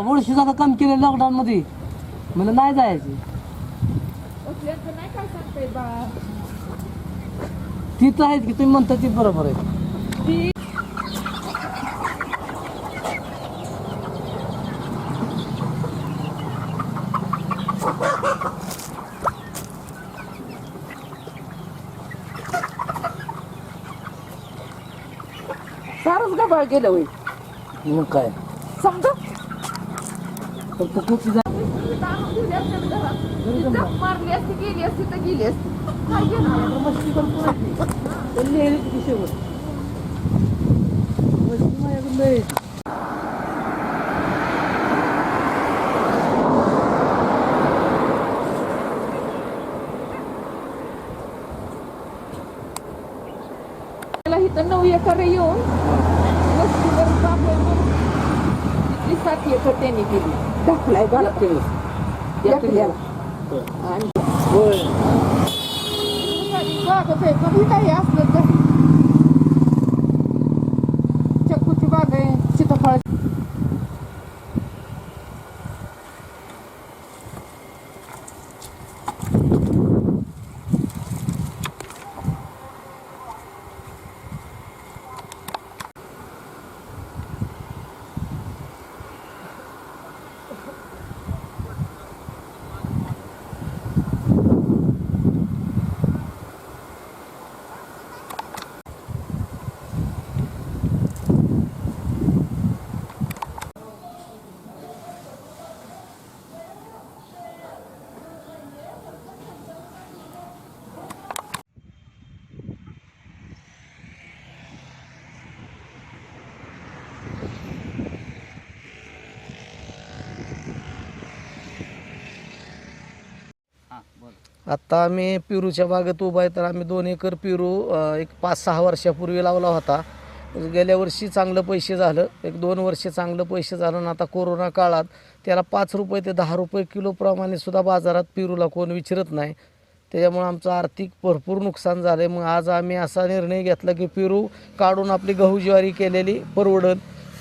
एवढं काम केलं लॉकडाऊन मध्ये मला नाही जायचे बा. तिथं आहेत की तुम्ही म्हणता ती बरोबर आहे. ती सारच गबाळ गेलं होईल मग काय? समजा फक्त खूप मारली असती गेली असती तर गेली असती काय केलं मस्ती करतो ना ती. शेवट मस्ती माझ्याकडून लय येते. मला इथं नऊ एकर येऊन वस्तीवर बापरे तिथली सात एकर त्यांनी केली बागच आहे कधी काही असलं तर चक्कूची बाग आहे सीताफळ. आत्ता आम्ही पेरूच्या बागेत उभा आहे तर आम्ही दोन एकर पेरू एक पाच सहा वर्षापूर्वी लावला होता. गेल्या वर्षी चांगलं पैसे झालं एक दोन वर्ष चांगलं पैसे झालं आणि आता कोरोना काळात त्याला पाच रुपये ते दहा रुपये किलोप्रमाणे सुद्धा बाजारात पेरूला कोण विचारत नाही. त्याच्यामुळं आमचं आर्थिक भरपूर नुकसान झालं आहे मग आज आम्ही असा निर्णय घेतला की पेरू काढून आपली गहू ज्वारी केलेली परवडत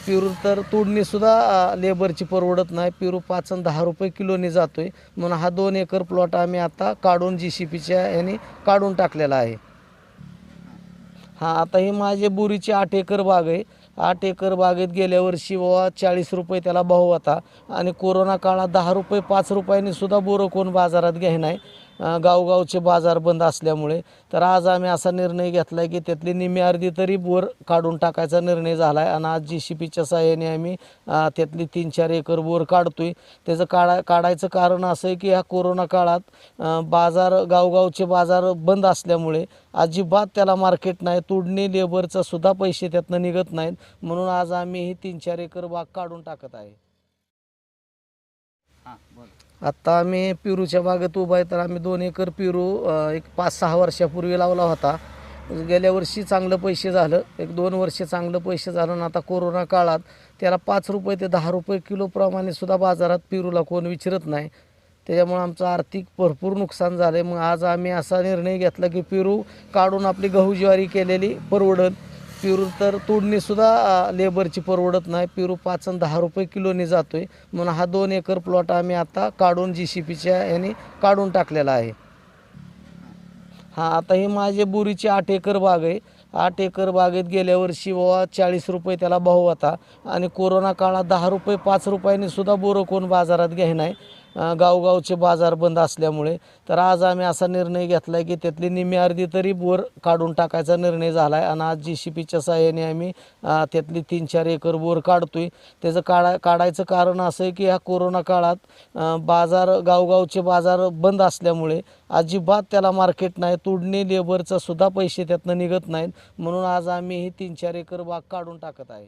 पेरू तर तोडणीसुद्धा लेबरची परवडत नाही. पेरू पाच आणि दहा रुपये किलोने जातो आहे म्हणून हा दोन एकर प्लॉट आम्ही आता काढून जी सी पीच्या ह्याने काढून टाकलेला आहे. हा आता ही माझे बोरीची आठ एकर बाग आहे. आठ एकर बागेत गेल्या वर्षी बाबा चाळीस रुपये त्याला भाव होता. आणि कोरोना काळात दहा रुपये पाच रुपयांनी सुद्धा बोरं कोण बाजारात घ्याय अं, गावगावचे बाजार बंद असल्यामुळे. तर आज आम्ही असा निर्णय घेतला आहे की त्यातली निम्मी अर्धी तरी बोर काढून टाकायचा निर्णय झाला आहे आणि आज जी सी पीच्या सहाय्याने आम्ही त्यातली तीन चार एकर बोर आहे त्याचं काढा काढायचं कारण असं आहे की ह्या कोरोना काळात बाजार गावगावचे बाजार बंद असल्यामुळे अजिबात त्याला मार्केट नाही तोडणी लेबरचा सुद्धा पैसे त्यातनं निघत नाहीत. म्हणून आज आम्ही ही तीन चार एकर बाग काढून टाकत आहे. आत्ता आम्ही पेरूच्या बागेत उभा आहे तर आम्ही दोन एकर पेरू अ, एक पाच सहा वर्षापूर्वी लावला होता. गेल्या वर्षी चांगलं पैसे झालं एक दोन वर्ष चांगलं पैसे झालं आणि आता कोरोना काळात त्याला पाच रुपये ते दहा रुपये किलोप्रमाणे सुद्धा बाजारात पेरूला कोण विचारत नाही. त्याच्यामुळे आमचं आर्थिक भरपूर नुकसान झालं आहे मग आज आम्ही असा निर्णय घेतला की पेरू काढून आपली गहू ज्वारी केलेली परवडत पेरू तर तोडणीसुद्धा लेबरची परवडत नाही. पेरू पाच आणि दहा रुपये किलोने जातो आहे म्हणून हा दोन एकर प्लॉट आम्ही आता काढून जी सी पीच्या ह्याने काढून टाकलेला आहे. हा आता हे माझे बोरीची आठ एकर बाग आहे. आठ एकर बागेत गेल्या वर्षी बाबा चाळीस रुपये त्याला भाव होता. आणि कोरोना काळात दहा रुपये पाच रुपयांनी सुद्धा बोरं कोण बाजारात घ्याय नाही. गावगावचे बाजार बंद असल्यामुळे. तर आज आम्ही असा निर्णय घेतला आहे की त्यातली निम्मी अर्धी तरी बोर काढून टाकायचा निर्णय झाला आहे आणि आज जी सी पीच्या सहाय्याने आम्ही त्यातली तीन चार एकर बोर काढतोय. त्याचं काढा काढायचं कारण असं आहे की ह्या कोरोना काळात बाजार गावगावचे बाजार बंद असल्यामुळे अजिबात त्याला मार्केट नाही तोडणे लेबरचा सुद्धा पैसे त्यातनं निघत नाहीत. म्हणून आज आम्ही ही तीन चार एकर बाग काढून टाकत आहे.